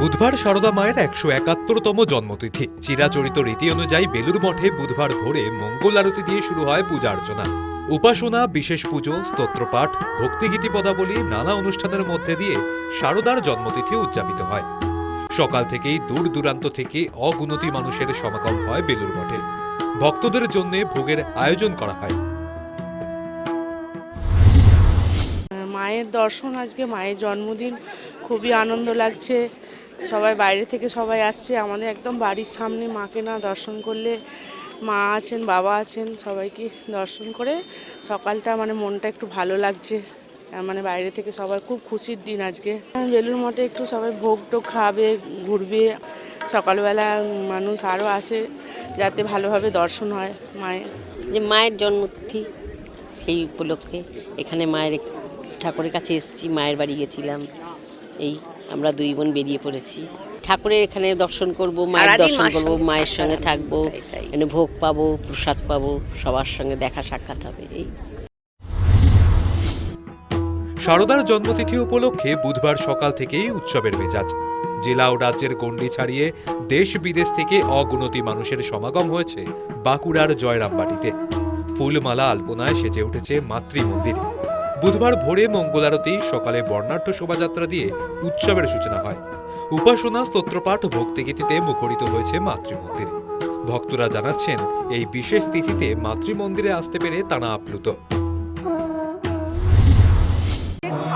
বুধবার সারদা মায়ের একশো একাত্তরতম জন্মতিথি। চিরাচরিত রীতি অনুযায়ী বেলুর মঠে বুধবার ভোরে মঙ্গল আরতি দিয়ে শুরু হয় পূজা অর্চনা। উপাসনা, বিশেষ পুজো, স্তোত্রপাঠ, ভক্তিগীতি পদাবলী, নানা অনুষ্ঠানের মধ্যে দিয়ে সারদার জন্মতিথি উদযাপিত হয়। সকাল থেকেই দূর দূরান্ত থেকে অগুনতি মানুষের সমাগম হয় বেলুর মঠে। ভক্তদের জন্য ভোগের আয়োজন করা হয়। মায়ের দর্শন, আজকে মায়ের জন্মদিন। খুবই আনন্দ লাগছে। সবাই বাইরে থেকে সবাই আসছে। আমাদের একদম বাড়ির সামনে মাকে না দর্শন করলে মা আছেন, বাবা আছেন, সবাইকে দর্শন করে সকালটা মানে মনটা একটু ভালো লাগছে। মানে বাইরে থেকে সবার খুব খুশির দিন আজকে। বেলুর মঠে একটু সবাই ভোগ টোগ খাবে, ঘুরবে। সকালবেলা মানুষ আরও আসে যাতে ভালোভাবে দর্শন হয় মায়ের। যে মায়ের জন্মতিথি সেই উপলক্ষে এখানে মায়ের ঠাকুরের কাছে এসেছি মায়ের বাড়ি গেছিলাম। এই আমরা দুই বোন বেরিয়ে পড়েছি। ঠাকুরের এখানে দর্শন করব মায়ের দর্শন করব মায়ের সঙ্গে থাকব। এখানে ভোগ পাবো প্রসাদ পাবো সবার সঙ্গে দেখা সাক্ষাৎ হবে এই। সারদার জন্মতিথি উপলক্ষে বুধবার সকাল থেকেই উৎসবের মেজাজ। জেলা ও রাজ্যের গণ্ডি ছাড়িয়ে দেশ বিদেশ থেকে অগুনতি মানুষের সমাগম হয়েছে বাঁকুড়ার জয়রামবাটিতে। ফুলমালা আলপনায় সেজে উঠেছে মাতৃ মন্দির বুধবার ভোরে মঙ্গলারতি সকালে বর্ণাঢ্য শোভাযাত্রা দিয়ে উৎসবের সূচনা হয়। উপাসনা স্তোত্রপাঠ ভক্তিগীতিতে মুখরিত হয়েছে মাতৃমন্দির। ভক্তরা জানাচ্ছেন এই বিশেষ তিথিতে মাতৃমন্দিরে আসতে পেরে তারা আপ্লুত।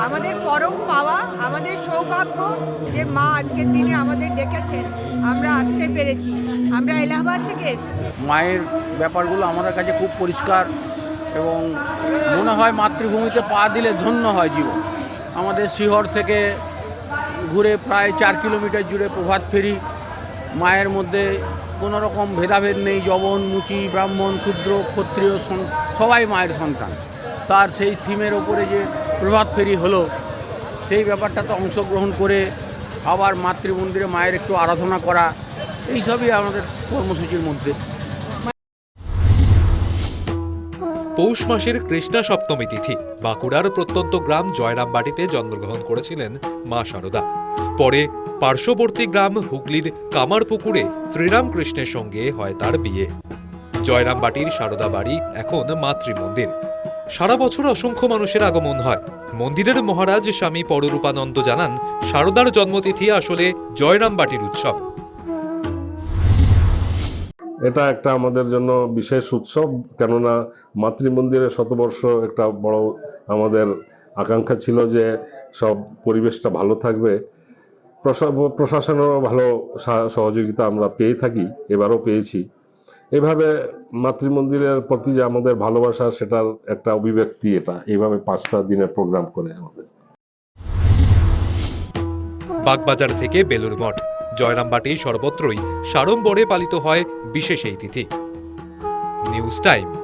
আমাদের পরম পাওয়া আমাদের সৌভাগ্য যে মা আজকের দিনে আমাদের ডেকেছেন। আমরা আসতে পেরেছি। আমরা এলাহাবাদ থেকে এসেছি। মায়ের ব্যাপারগুলো আমাদের কাছে খুব পরিষ্কার। এবং মনে হয় মাতৃভূমিতে পা দিলে ধন্য হয় জীবন আমাদের শিহর থেকে ঘুরে প্রায় চার কিলোমিটার জুড়ে প্রভাত ফেরি। মায়ের মধ্যে কোনো রকম ভেদাভেদ নেই জবন মুচি, ব্রাহ্মণ শূদ্র ক্ষত্রিয় সবাই মায়ের সন্তান। তার সেই থিমের ওপরে যে প্রভাত ফেরি হলো, সেই ব্যাপারটাতে অংশগ্রহণ করে আবার মাতৃমন্দিরে মায়ের একটু আরাধনা করা, এইসবই আমাদের কর্মসূচির মধ্যে। পৌষ মাসের কৃষ্ণা সপ্তমী তিথি। বাঁকুড়ার প্রত্যন্ত গ্রাম জয়রামবাটিতে জন্মগ্রহণ করেছিলেন মা শারদা পরে পার্শ্ববর্তী গ্রাম হুগলির কামারপুকুরে শ্রীরামকৃষ্ণের সঙ্গে হয় তার বিয়ে। জয়রামবাটির সারদা বাড়ি এখন মাতৃমন্দির। সারা বছর অসংখ্য মানুষের আগমন হয়। মন্দিরের মহারাজ স্বামী পররূপানন্দ জানান, সারদার জন্মতিথি আসলে জয়রামবাটির উৎসব। এটা একটা আমাদের জন্য বিশেষ উৎসব, কেননা মাতৃমন্দিরের শতবর্ষ একটা বড় আমাদের আকাঙ্ক্ষা ছিল যে সব পরিবেশটা ভালো থাকবে। প্রশা- প্রশাসনেরও ভালো সহযোগিতা আমরা পেয়ে থাকি, এবারও পেয়েছি। এভাবে মাতৃমন্দিরের প্রতি যে আমাদের ভালোবাসা, সেটার একটা অভিব্যক্তি এটা। এইভাবে পাঁচটা দিনের প্রোগ্রাম করে আমাদের। বাগবাজার থেকে বেলুর মঠ। জয়রামবাটি সর্বত্রই সাড়ম্বরে পালিত হয় বিশেষ এই তিথি। News time